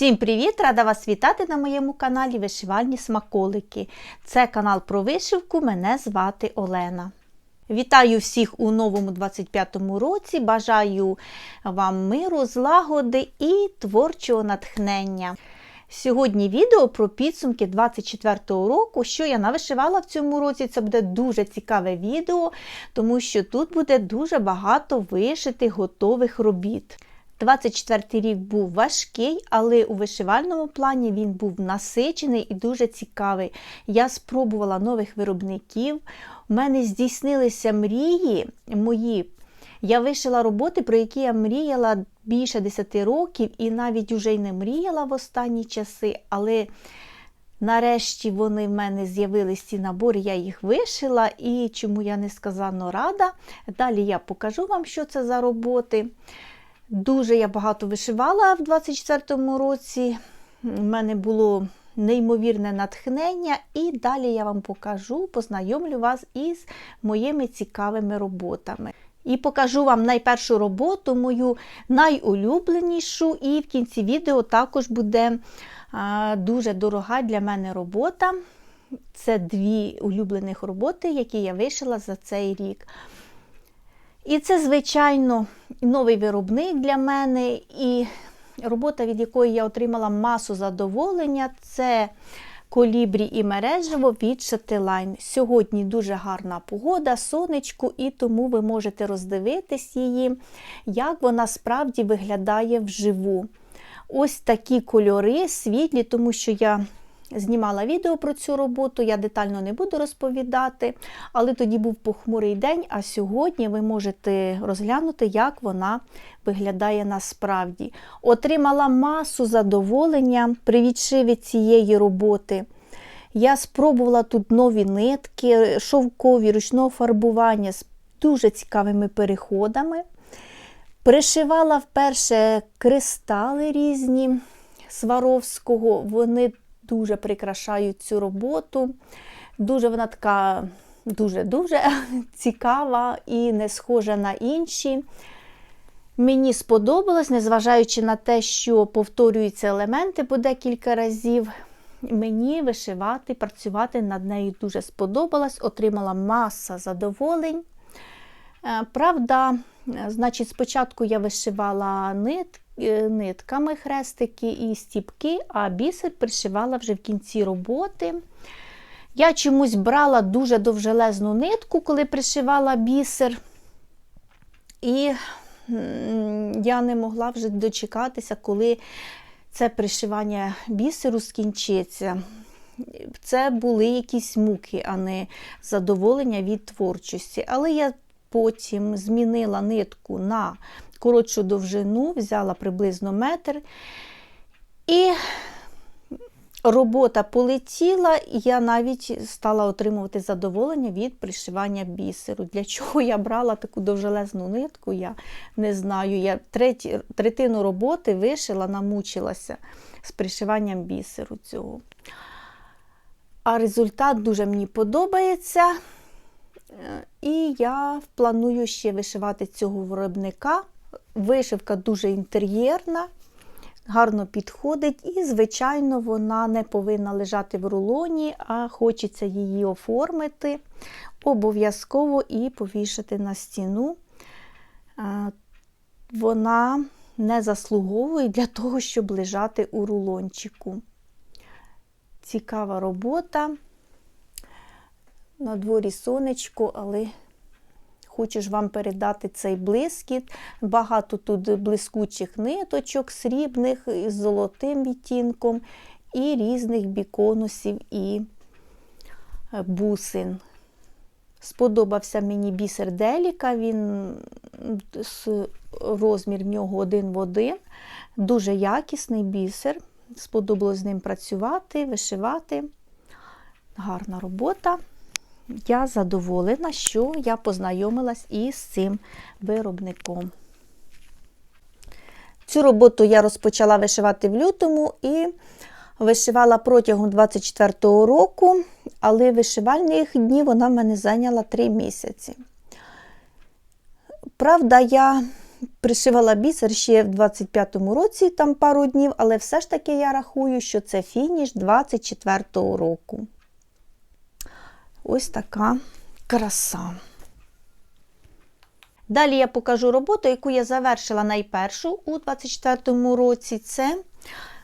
Всім привіт! Рада вас вітати на моєму каналі Вишивальні Смаколики. Це канал про вишивку. Мене звати Олена. Вітаю всіх у новому 25-му році. Бажаю вам миру, злагоди і творчого натхнення. Сьогодні відео про підсумки 24-го року, що я навишивала в цьому році. Це буде дуже цікаве відео, тому що тут буде дуже багато вишитих готових робіт. 24 рік був важкий, але у вишивальному плані він був насичений і дуже цікавий. Я спробувала нових виробників. У мене здійснилися мрії мої. Я вишила роботи, про які я мріяла більше 10 років, і навіть уже й не мріяла в останні часи, але нарешті вони в мене з'явились ці набори, я їх вишила, і чому я несказанно рада. Далі я покажу вам, що це за роботи. Дуже я багато вишивала в 24-му році. У мене було неймовірне натхнення, і далі я вам покажу, познайомлю вас із моїми цікавими роботами. І покажу вам найпершу роботу, мою найулюбленішу, і в кінці відео також буде дуже дорога для мене робота. Це дві улюблених роботи, які я вишила за цей рік. І це, звичайно, новий виробник для мене, і робота, від якої я отримала масу задоволення, це колібрі і мережево від Шателайн. Сьогодні дуже гарна погода, сонечко, і тому ви можете роздивитись її, як вона справді виглядає вживу. Ось такі кольори світлі, тому що я знімала відео про цю роботу, я детально не буду розповідати, але тоді був похмурий день, а сьогодні ви можете розглянути, як вона виглядає насправді. Отримала масу задоволення при відшиві цієї роботи. Я спробувала тут нові нитки, шовкові, ручного фарбування з дуже цікавими переходами. Пришивала вперше кристали різні Сваровського. Вони дуже прикрашають цю роботу. Дуже вона така дуже-дуже цікава і не схожа на інші. Мені сподобалось, незважаючи на те, що повторюються елементи по декілька разів. Мені вишивати, працювати над нею дуже сподобалось, отримала маса задоволень. Е, правда, значить, спочатку я вишивала нитки. Е, нитками хрестики і стіпки, а бісер пришивала вже в кінці роботи. Я чомусь брала дуже довжелезну нитку, коли пришивала бісер. І я не могла вже дочекатися, коли це пришивання бісеру скінчиться. Це були якісь муки, а не задоволення від творчості. Але я потім змінила нитку на коротшу довжину, взяла приблизно метр. І робота полетіла, і я навіть стала отримувати задоволення від пришивання бісеру. Для чого я брала таку довжелезну нитку, я не знаю. Я треті, третину роботи вишила, намучилася з пришиванням бісеру цього. А результат дуже мені подобається. Е, і я планую ще вишивати цього виробника. Вишивка дуже інтер'єрна, гарно підходить, і, звичайно, вона не повинна лежати в рулоні, а хочеться її оформити обов'язково і повішати на стіну. Вона не заслуговує для того, щоб лежати у рулончику. Цікава робота. На дворі сонечко, але хочу ж вам передати цей блискіт. Багато тут блискучих ниточок, срібних з золотим відтінком, і різних біконусів і е, бусин. Сподобався мені бісер Деліка, він розмір в нього один в один. Дуже якісний бісер. Сподобалось з ним працювати, вишивати. Гарна робота я задоволена, що я познайомилась із цим виробником. Цю роботу я розпочала вишивати в лютому і вишивала протягом 24-го року, але вишивальних днів вона в мене зайняла 3 місяці. Правда, я пришивала бісер ще в 25-му році, там пару днів, але все ж таки я рахую, що це фініш 24-го року. Ось така краса. Далі я покажу роботу, яку я завершила найпершу у 24-му році. Це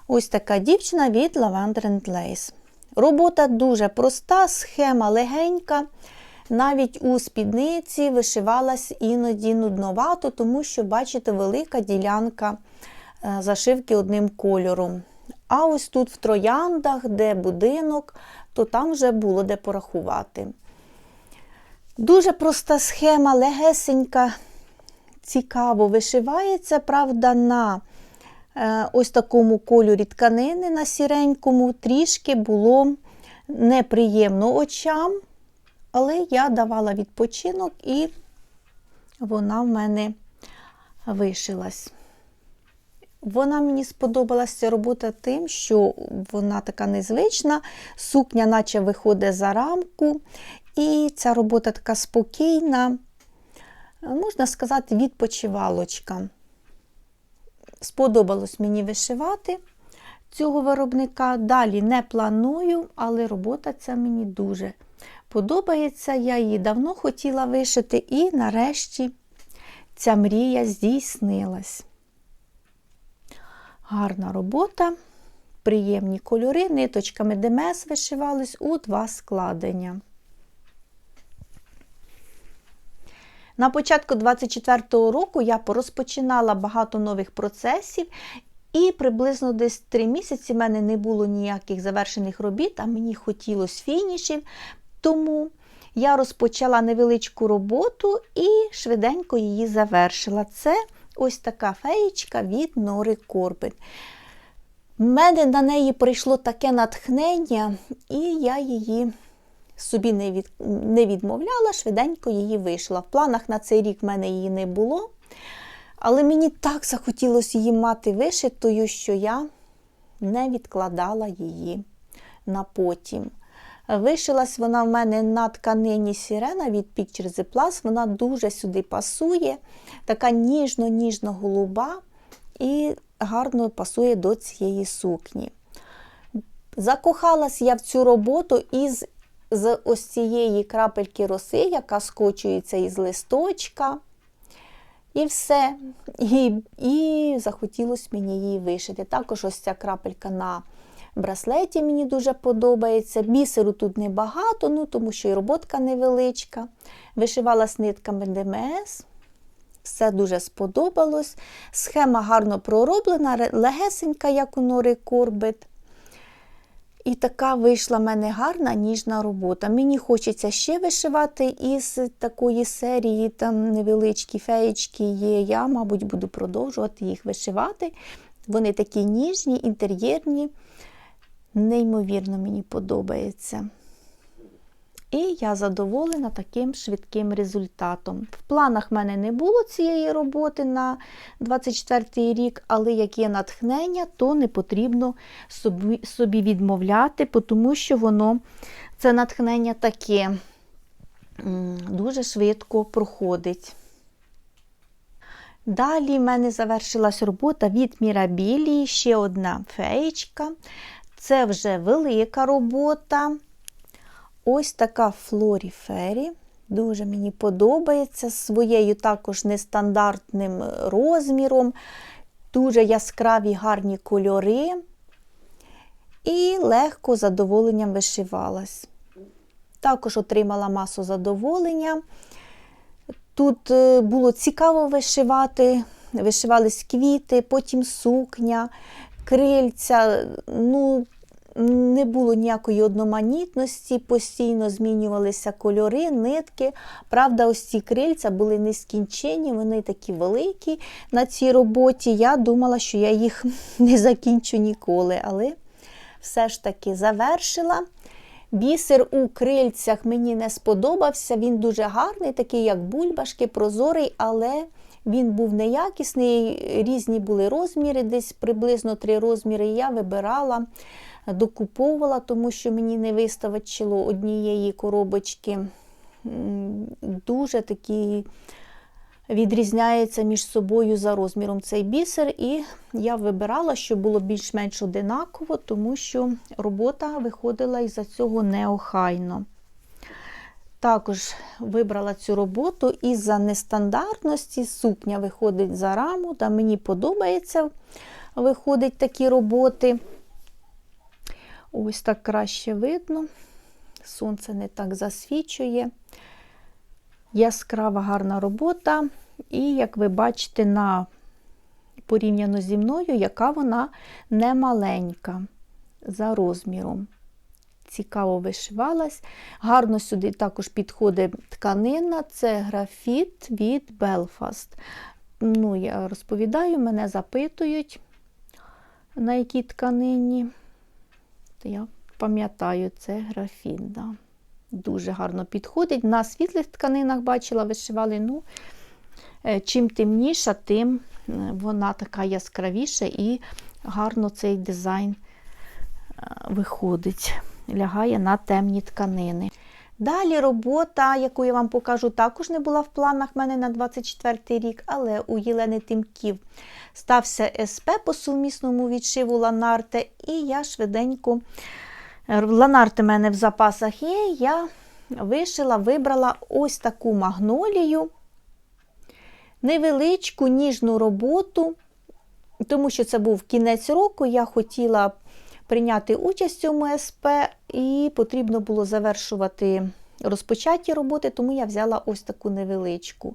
ось така дівчина від Lavender Lace. Робота дуже проста, схема легенька. Навіть у спідниці вишивалась іноді нудновато, тому що, бачите, велика ділянка е, зашивки одним кольором. А ось тут в трояндах, де будинок, то там вже було де порахувати. Дуже проста схема, легесенька, цікаво вишивається, правда, на е, ось такому кольорі тканини, на сіренькому, трішки було неприємно очам, але я давала відпочинок і вона в мене вишилась. Вона мені сподобалася робота тим, що вона така незвична, сукня, наче виходить за рамку, і ця робота така спокійна, можна сказати, відпочивалочка. Сподобалось мені вишивати цього виробника. Далі не планую, але робота ця мені дуже подобається. Я її давно хотіла вишити, і нарешті ця мрія здійснилась. Гарна робота, приємні кольори, ниточками ДМС вишивались у два складення. На початку 24-го року я порозпочинала багато нових процесів, і приблизно десь 3 місяці в мене не було ніяких завершених робіт, а мені хотілося фінішів. Тому я розпочала невеличку роботу і швиденько її завершила. Це ось така феєчка від Нори Корбин. У мене на неї прийшло таке натхнення, і я її собі не від, не відмовляла, швиденько її вийшла. В планах на цей рік в мене її не було. Але мені так захотілося її мати вишитою, що я не відкладала її на потім. Вишилась вона в мене на тканині сірена від Pictures The Plus. Вона дуже сюди пасує, така ніжно-ніжно голуба і гарно пасує до цієї сукні. Закохалась я в цю роботу із з ось цієї крапельки роси, яка скочується із листочка. І все. І і захотілося мені її вишити. Також ось ця крапелька на браслеті мені дуже подобається. Бісеру тут небагато, ну, тому що і роботка невеличка. Вишивала з нитками ДМС. Все дуже сподобалось. Схема гарно пророблена, легесенька, як у Нори Корбет. І така вийшла в мене гарна ніжна робота. Мені хочеться ще вишивати із такої серії, там невеличкі феєчки є. Я, мабуть, буду продовжувати їх вишивати. Вони такі ніжні, інтер'єрні, неймовірно, мені подобається. І я задоволена таким швидким результатом. В планах в мене не було цієї роботи на 24 рік, але як є натхнення, то не потрібно собі собі відмовляти, тому що воно, це натхнення таке дуже швидко проходить. Далі в мене завершилась робота від Мірабілії, ще одна феєчка. Це вже велика робота. Ось така флоріфері. Дуже мені подобається своєю також нестандартним розміром, дуже яскраві гарні кольори. І легко задоволенням вишивалась. Також отримала масу задоволення. Тут е, було цікаво вишивати, вишивались квіти, потім сукня, крильця. Ну, не було ніякої одноманітності, постійно змінювалися кольори, нитки. Правда, ось ці крильця були нескінчені, вони такі великі на цій роботі. Я думала, що я їх не закінчу ніколи, але все ж таки завершила. Бісер у крильцях мені не сподобався, він дуже гарний, такий, як бульбашки, прозорий, але він був неякісний, різні були розміри, десь приблизно три розміри. Я вибирала докуповувала, тому що мені не виставило однієї коробочки. Дуже такий відрізняється між собою за розміром цей бісер, і я вибирала, щоб було більш-менш одинаково, тому що робота виходила із-за цього неохайно. Також вибрала цю роботу із-за нестандартності. Сукня виходить за раму, та мені подобається виходить такі роботи. Ось так краще видно. Сонце не так засвічує. Яскрава гарна робота. І, як ви бачите, на порівняно зі мною, яка вона не маленька за розміром. Цікаво вишивалась. Гарно сюди також підходить тканина, це графіт від Belfast. Ну, я розповідаю, мене запитують, на якій тканині. Я пам'ятаю, це графін. Да. Дуже гарно підходить. На світлих тканинах бачила, вишивали. ну, е, Чим темніша, тим е, вона така яскравіша і гарно цей дизайн е, виходить, лягає на темні тканини. Далі робота, яку я вам покажу, також не була в планах в мене на 24 рік, але у Єлени Тимків стався СП по сумісному відшиву Ланарте, і я швиденько, Ланарте в мене в запасах є, я вишила, вибрала ось таку магнолію, невеличку ніжну роботу, тому що це був кінець року, я хотіла прийняти участь в цьому СП, і потрібно було завершувати розпочаті роботи, тому я взяла ось таку невеличку.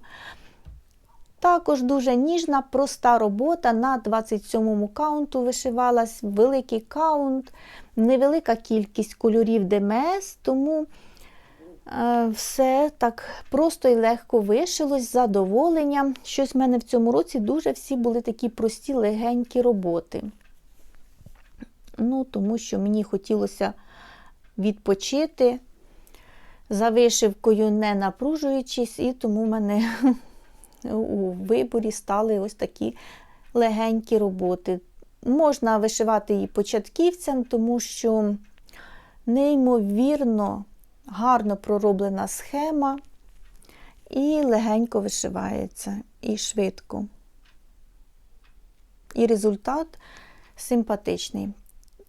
Також дуже ніжна, проста робота на 27-му каунту вишивалась, великий каунт, невелика кількість кольорів ДМС, тому е, все так просто і легко вишилось з задоволенням. Щось в мене в цьому році дуже всі були такі прості, легенькі роботи. Ну, Тому що мені хотілося відпочити за вишивкою, не напружуючись, і тому в мене у виборі стали ось такі легенькі роботи. Можна вишивати і початківцям, тому що неймовірно гарно пророблена схема і легенько вишивається, і швидко. І результат симпатичний.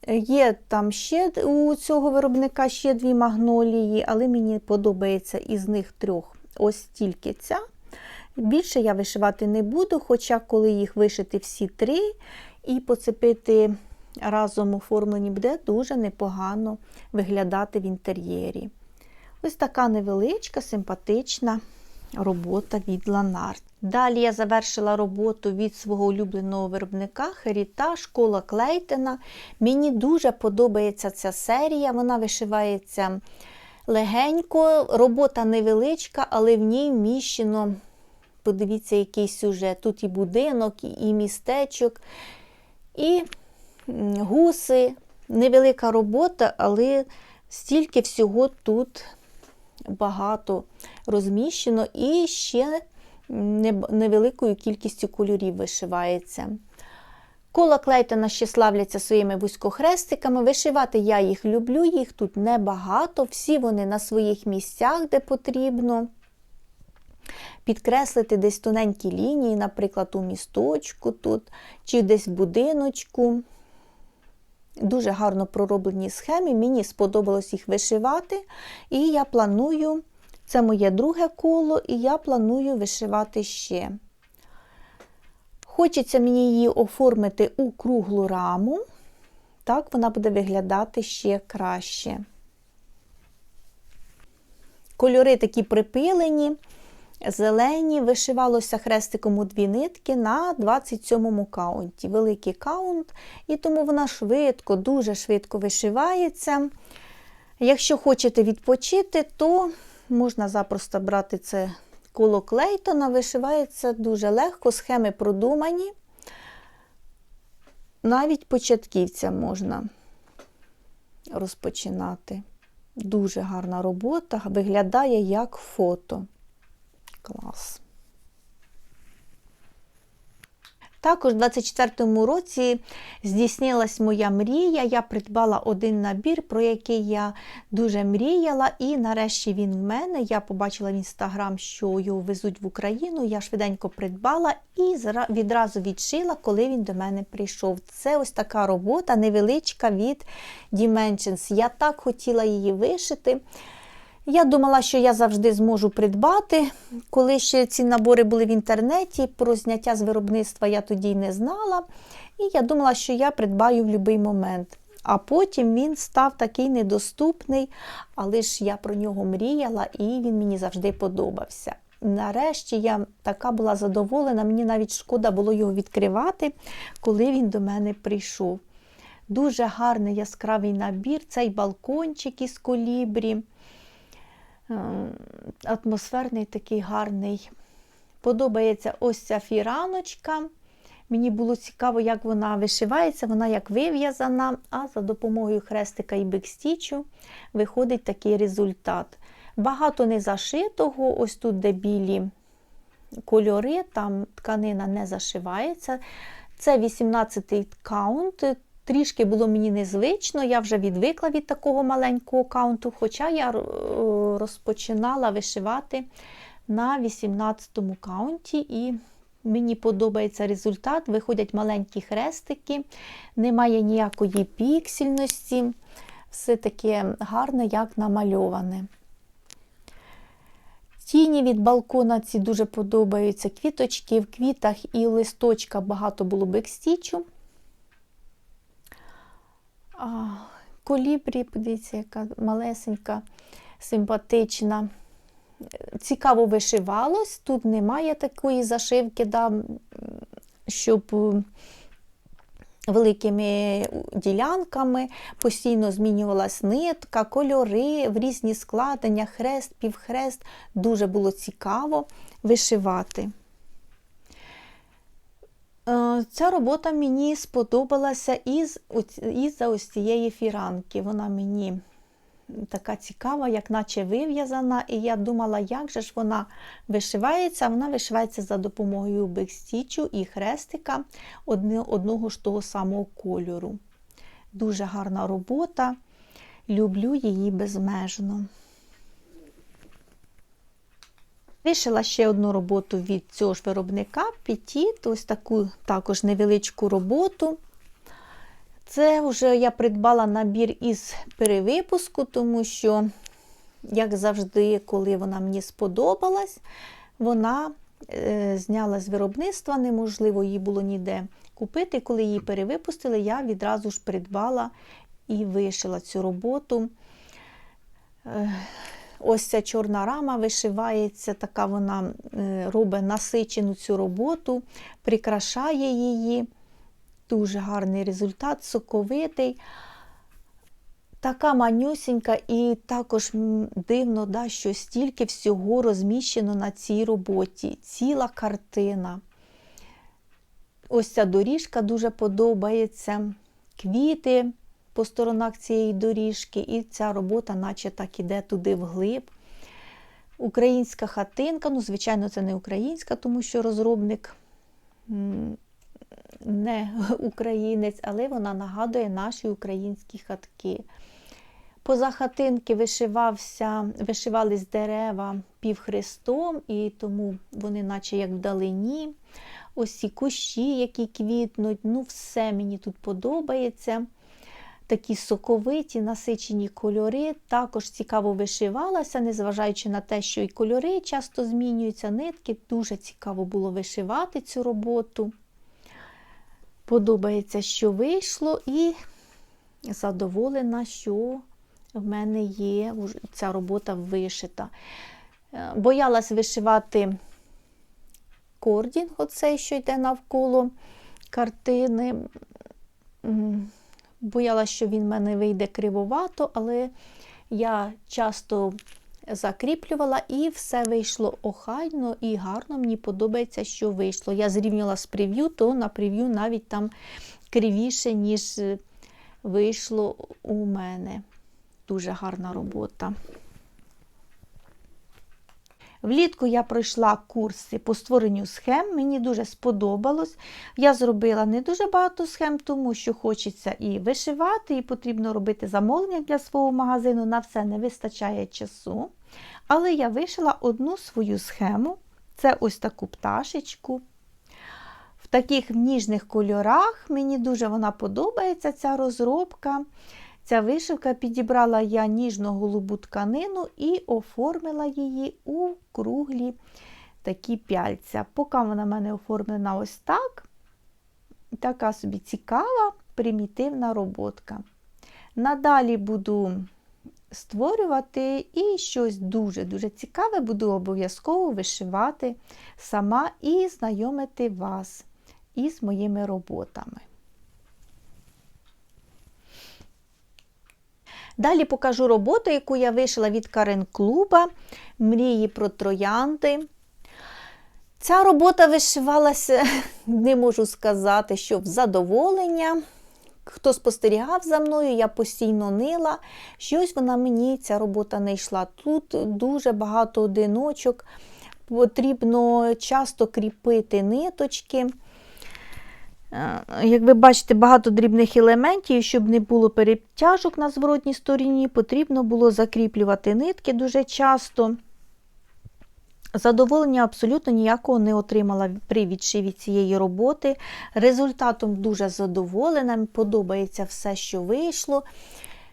Є там ще у цього виробника ще дві магнолії, але мені подобається із них трьох ось тільки ця. Більше я вишивати не буду, хоча, коли їх вишити всі три і поцепити разом оформлені, буде дуже непогано виглядати в інтер'єрі. Ось така невеличка, симпатична робота від Ланарт. Далі я завершила роботу від свого улюбленого виробника Херіта школа Клейтена. Мені дуже подобається ця серія, вона вишивається легенько, робота невеличка, але в ній вміщено, подивіться, який сюжет. Тут і будинок, і містечок, і гуси. Невелика робота, але стільки всього тут багато розміщено і ще невеликою кількістю кольорів вишивається. Кола клейтона ще славляться своїми вузькохрестиками. Вишивати я їх люблю, їх тут небагато, всі вони на своїх місцях, де потрібно. Підкреслити десь тоненькі лінії, наприклад, у місточку тут, чи десь в будиночку. Дуже гарно пророблені схеми. Мені сподобалось їх вишивати, і я планую, це моє друге коло, і я планую вишивати ще. Хочеться мені її оформити у круглу раму, так вона буде виглядати ще краще. Кольори такі припилені зелені, вишивалося хрестиком у дві нитки на 27-му каунті. Великий каунт, і тому вона швидко, дуже швидко вишивається. Якщо хочете відпочити, то можна запросто брати це коло клейтона, вишивається дуже легко, схеми продумані. Навіть початківця можна розпочинати. Дуже гарна робота, виглядає як фото. Клас. Також у 24-му році здійснилась моя мрія. Я придбала один набір, про який я дуже мріяла, і нарешті він в мене. Я побачила в інстаграм, що його везуть в Україну. Я швиденько придбала і відразу відшила, коли він до мене прийшов. Це ось така робота невеличка від Dimensions. Я так хотіла її вишити. Я думала, що я завжди зможу придбати. Коли ще ці набори були в інтернеті, про зняття з виробництва я тоді не знала. І я думала, що я придбаю в будь-який момент. А потім він став такий недоступний, але ж я про нього мріяла і він мені завжди подобався. Нарешті я така була задоволена, мені навіть шкода було його відкривати, коли він до мене прийшов. Дуже гарний яскравий набір, цей балкончик із колібрі. Ем, атмосферний такий гарний. Подобається ось ця фіраночка. Мені було цікаво, як вона вишивається, вона як вив'язана, а за допомогою хрестика і бекстічу виходить такий результат. Багато не зашитого, ось тут, де білі кольори, там тканина не зашивається. Це 18-й каунт, Трішки було мені незвично, я вже відвикла від такого маленького каунту, хоча я е, розпочинала вишивати на 18-му каунті, і мені подобається результат. Виходять маленькі хрестики, немає ніякої піксельності, все таке гарне, як намальоване. Тіні від балкона ці дуже подобаються. Квіточки в квітах і листочка багато було бекстічу. Колібрі, подивіться, яка малесенька, симпатична. Цікаво вишивалось. Тут немає такої зашивки, да, щоб е, великими ділянками постійно змінювалась нитка, кольори в різні складення, хрест, півхрест. Дуже було цікаво вишивати. Е, ця робота мені сподобалася із, із-за ось цієї фіранки. Вона мені така цікава, як наче вив'язана. І я думала, як же ж вона вишивається. Вона вишивається за допомогою бекстічу і хрестика одного ж того самого кольору. Дуже гарна робота. Люблю її безмежно. Вишила ще одну роботу від цього ж виробника Petit, ось таку також невеличку роботу. Це вже я придбала набір із перевипуску, тому що, як завжди, коли вона мені сподобалась, вона е, зняла з виробництва, неможливо її було ніде купити. Коли її перевипустили, я відразу ж придбала і вишила цю роботу. Е, Ось ця чорна рама вишивається, така вона е, робить насичену цю роботу, прикрашає її. Дуже гарний результат, соковитий. Така манюсенька, і також дивно, да, що стільки всього розміщено на цій роботі. Ціла картина. Ось ця доріжка дуже подобається. Квіти по сторонах цієї доріжки, і ця робота, наче так іде туди вглиб. Українська хатинка, ну, звичайно, це не українська, тому що розробник не українець, але вона нагадує наші українські хатки. Поза хатинки вишивався, вишивались дерева півхрестом, і тому вони, наче як вдалині. Ось ці кущі, які квітнуть, ну все мені тут подобається такі соковиті, насичені кольори. Також цікаво вишивалася, незважаючи на те, що і кольори часто змінюються, нитки. Дуже цікаво було вишивати цю роботу. Подобається, що вийшло, і задоволена, що в мене є ця робота вишита. Е, боялась вишивати кордінг, оцей, що йде навколо картини. Боялася, що він в мене вийде кривовато, але я часто закріплювала і все вийшло охайно і гарно. Мені подобається, що вийшло. Я зрівняла з прев'ю, то на прев'ю навіть там кривіше, ніж вийшло у мене. Дуже гарна робота. Влітку я пройшла курси по створенню схем, мені дуже сподобалось. Я зробила не дуже багато схем, тому що хочеться і вишивати, і потрібно робити замовлення для свого магазину. На все не вистачає часу. Але я вишила одну свою схему. Це ось таку пташечку. В таких ніжних кольорах. Мені дуже вона подобається, ця розробка. Ця вишивка підібрала я ніжно-голубу тканину і оформила її у круглі такі пяльця. Поки вона в мене оформлена ось так, така собі цікава, примітивна роботка. Надалі буду створювати і щось дуже-дуже цікаве, буду обов'язково вишивати сама і знайомити вас із моїми роботами. Далі покажу роботу, яку я вишила від Карен Клуба Мрії про троянди. Ця робота вишивалася, не можу сказати, що в задоволення. Хто спостерігав за мною, я постійно нила. Щось вона мені, ця робота не йшла. Тут дуже багато одиночок, потрібно часто кріпити ниточки. Як ви бачите, багато дрібних елементів, щоб не було перетяжок на зворотній стороні, потрібно було закріплювати нитки дуже часто. Задоволення абсолютно ніякого не отримала при відшиві цієї роботи. Результатом дуже задоволена, подобається все, що вийшло.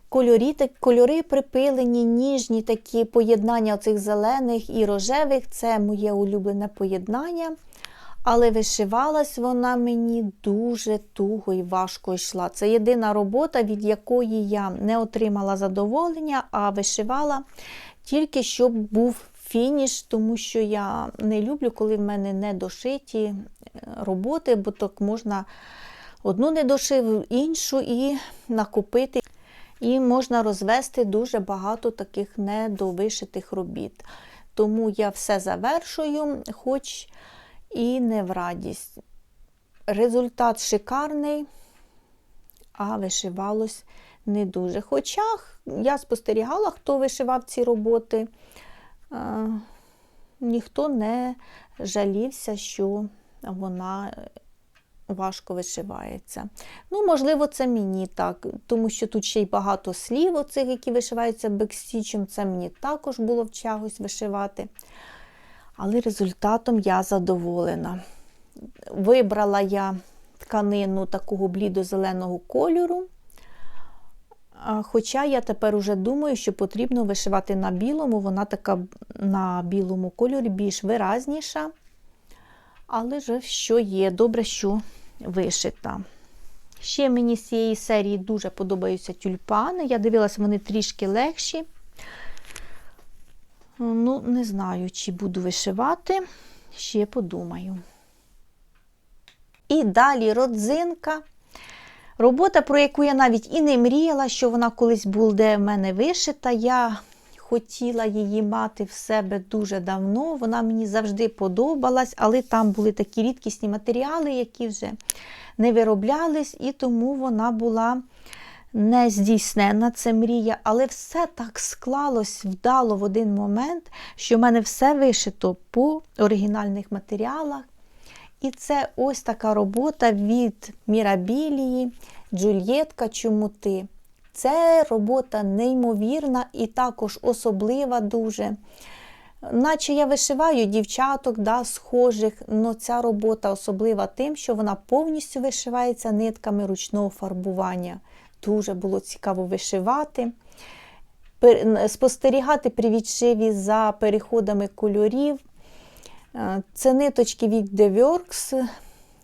Кольорі, кольори припилені, ніжні такі поєднання оцих зелених і рожевих це моє улюблене поєднання. Але вишивалась вона мені дуже туго і важко йшла. Це єдина робота, від якої я не отримала задоволення, а вишивала тільки щоб був фініш, тому що я не люблю, коли в мене не дошиті е, роботи, бо так можна одну не дошив, іншу і накупити. І можна розвести дуже багато таких недовишитих робіт. Тому я все завершую, хоч і не в радість. Результат шикарний, а вишивалось не дуже. Хоча я спостерігала, хто вишивав ці роботи, ніхто не жалівся, що вона важко вишивається. Ну, можливо, це мені так, тому що тут ще й багато слів, оцих, які вишиваються бекстічем, це мені також було в чагось вишивати. Але результатом я задоволена. Вибрала я тканину такого блідо-зеленого кольору. Хоча я тепер уже думаю, що потрібно вишивати на білому, вона така на білому кольорі більш виразніша. Але ж що є, добре, що вишита. Ще мені з цієї серії дуже подобаються тюльпани. Я дивилася, вони трішки легші. Ну, не знаю, чи буду вишивати, ще подумаю. І далі родзинка. Робота, про яку я навіть і не мріяла, що вона колись буде в мене вишита. Я хотіла її мати в себе дуже давно. Вона мені завжди подобалась, але там були такі рідкісні матеріали, які вже не вироблялись, і тому вона була не здійснена, це мрія, але все так склалось вдало в один момент, що в мене все вишито по оригінальних матеріалах. І це ось така робота від Мірабілії, Джульєтка Чому ти. Це робота неймовірна і також особлива дуже. Наче я вишиваю дівчаток да, схожих, але ця робота особлива тим, що вона повністю вишивається нитками ручного фарбування. Дуже було цікаво вишивати, спостерігати при відшиві за переходами кольорів. Е, це ниточки від The Works,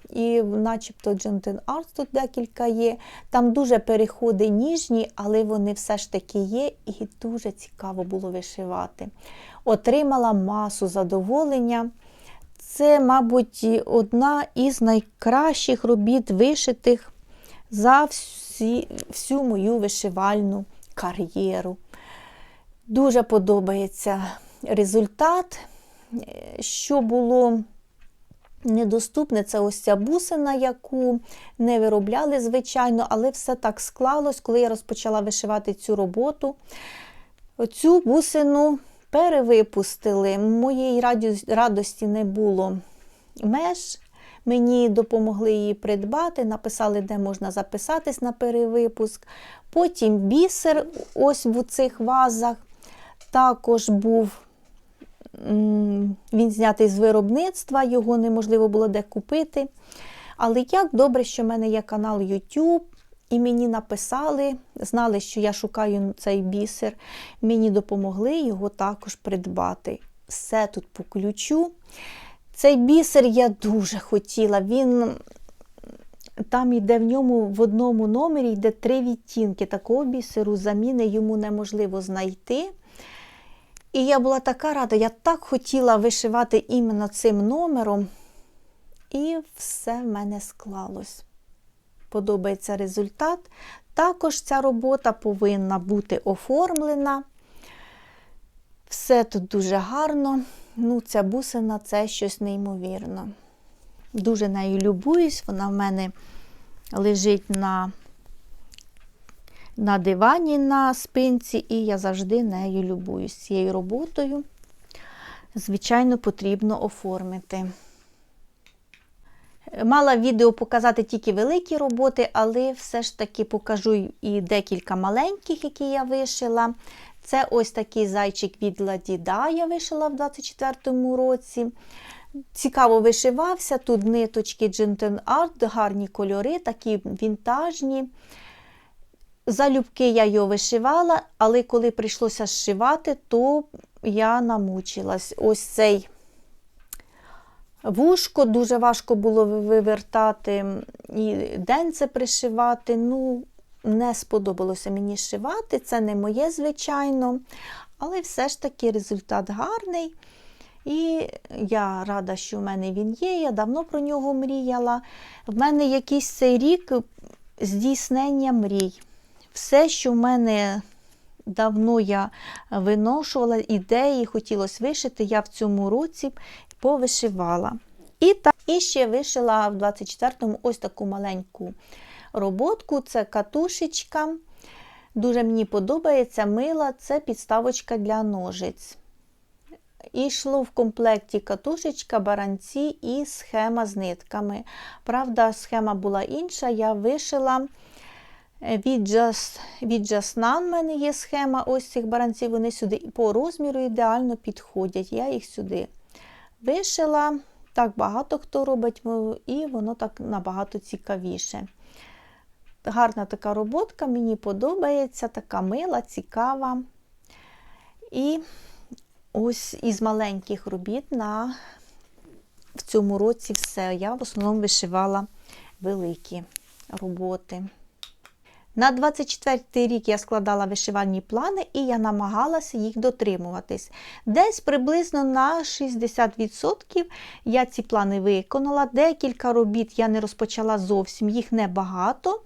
і начебто Jonathan Arts тут декілька є. Там дуже переходи ніжні, але вони все ж таки є, і дуже цікаво було вишивати. Отримала масу задоволення. Це, мабуть, одна із найкращих робіт вишитих за всі, всю мою вишивальну кар'єру. Дуже подобається результат, що було недоступне, це ось ця бусина, яку не виробляли, звичайно, але все так склалось, коли я розпочала вишивати цю роботу. Оцю бусину перевипустили. Моєї радості не було меж. Мені допомогли її придбати, написали, де можна записатись на перевипуск. Потім бісер, ось в цих вазах, також був він знятий з виробництва, його неможливо було де купити. Але як добре, що в мене є канал YouTube, і мені написали, знали, що я шукаю цей бісер. Мені допомогли його також придбати. Все тут по ключу. Цей бісер я дуже хотіла. Він там йде в ньому в одному номері йде три відтінки. Такого бісеру заміни йому неможливо знайти. І я була така рада, я так хотіла вишивати іменно цим номером. І все в мене склалось. Подобається результат. Також ця робота повинна бути оформлена. Все тут дуже гарно. Ну, ця бусина це щось неймовірне. Дуже нею любуюсь, вона в мене лежить на, на дивані на спинці, і я завжди нею любуюсь цією роботою. Звичайно, потрібно оформити. Мала відео показати тільки великі роботи, але все ж таки покажу і декілька маленьких, які я вишила. Це ось такий зайчик від Ладіда, я вишила в 24-му році. Цікаво вишивався. Тут ниточки Gentle Art, гарні кольори, такі вінтажні. Залюбки я його вишивала, але коли прийшлося зшивати, то я намучилась. Ось цей вушко дуже важко було вивертати і денце пришивати. Ну, не сподобалося мені шивати, це не моє, звичайно, але все ж таки результат гарний. І я рада, що в мене він є. Я давно про нього мріяла. В мене якийсь цей рік здійснення мрій. Все, що в мене давно я виношувала, ідеї, хотілося вишити, я в цьому році повишивала. І, так, і ще вишила в 24-му ось таку маленьку роботку. Це катушечка. Дуже мені подобається мила, це підставочка для ножиць. І йшло в комплекті катушечка, баранці і схема з нитками. Правда, схема була інша. Я вишила від Just, від None в мене є схема ось цих баранців. Вони сюди по розміру ідеально підходять. Я їх сюди вишила. Так багато хто робить, і воно так набагато цікавіше. Гарна така роботка, мені подобається, така мила, цікава. І ось із маленьких робіт на в цьому році все. Я в основному вишивала великі роботи. На 24 рік я складала вишивальні плани і я намагалася їх дотримуватись. Десь приблизно на 60% я ці плани виконала. Декілька робіт я не розпочала зовсім, їх небагато.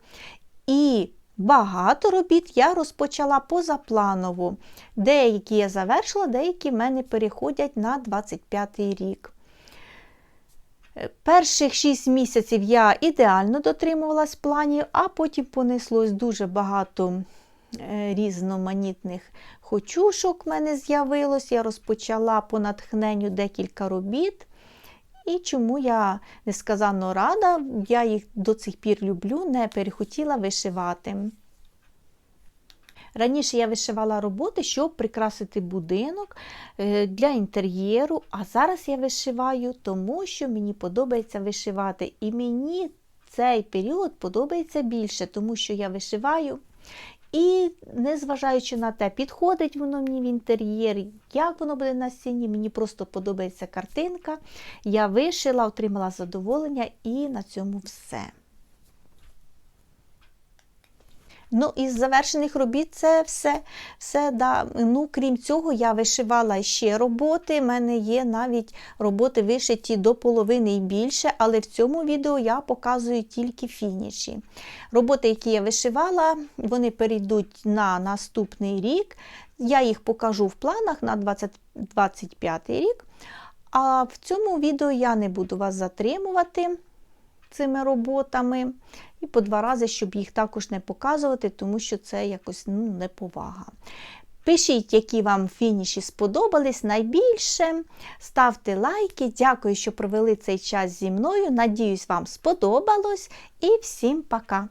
І багато робіт я розпочала позапланово. Деякі я завершила, деякі в мене переходять на 25 рік. Перших 6 місяців я ідеально дотримувалась планів, а потім понеслось дуже багато різноманітних хочушок в мене з'явилось. Я розпочала по натхненню декілька робіт. І чому я несказанно рада, я їх до цих пір люблю, не перехотіла вишивати. Раніше я вишивала роботи, щоб прикрасити будинок для інтер'єру, а зараз я вишиваю, тому що мені подобається вишивати. І мені цей період подобається більше, тому що я вишиваю. І, незважаючи на те, підходить воно мені в інтер'єрі, як воно буде на стіні, мені просто подобається картинка. Я вишила, отримала задоволення і на цьому все. Ну, із завершених робіт це все. все да. Ну, Крім цього, я вишивала ще роботи. У мене є навіть роботи вишиті до половини і більше, але в цьому відео я показую тільки фініші. Роботи, які я вишивала, вони перейдуть на наступний рік. Я їх покажу в планах на 2025 рік. А в цьому відео я не буду вас затримувати цими роботами. І по два рази, щоб їх також не показувати, тому що це якось ну, неповага. Пишіть, які вам фініші сподобались найбільше. Ставте лайки. Дякую, що провели цей час зі мною. Надіюсь, вам сподобалось. І всім пока!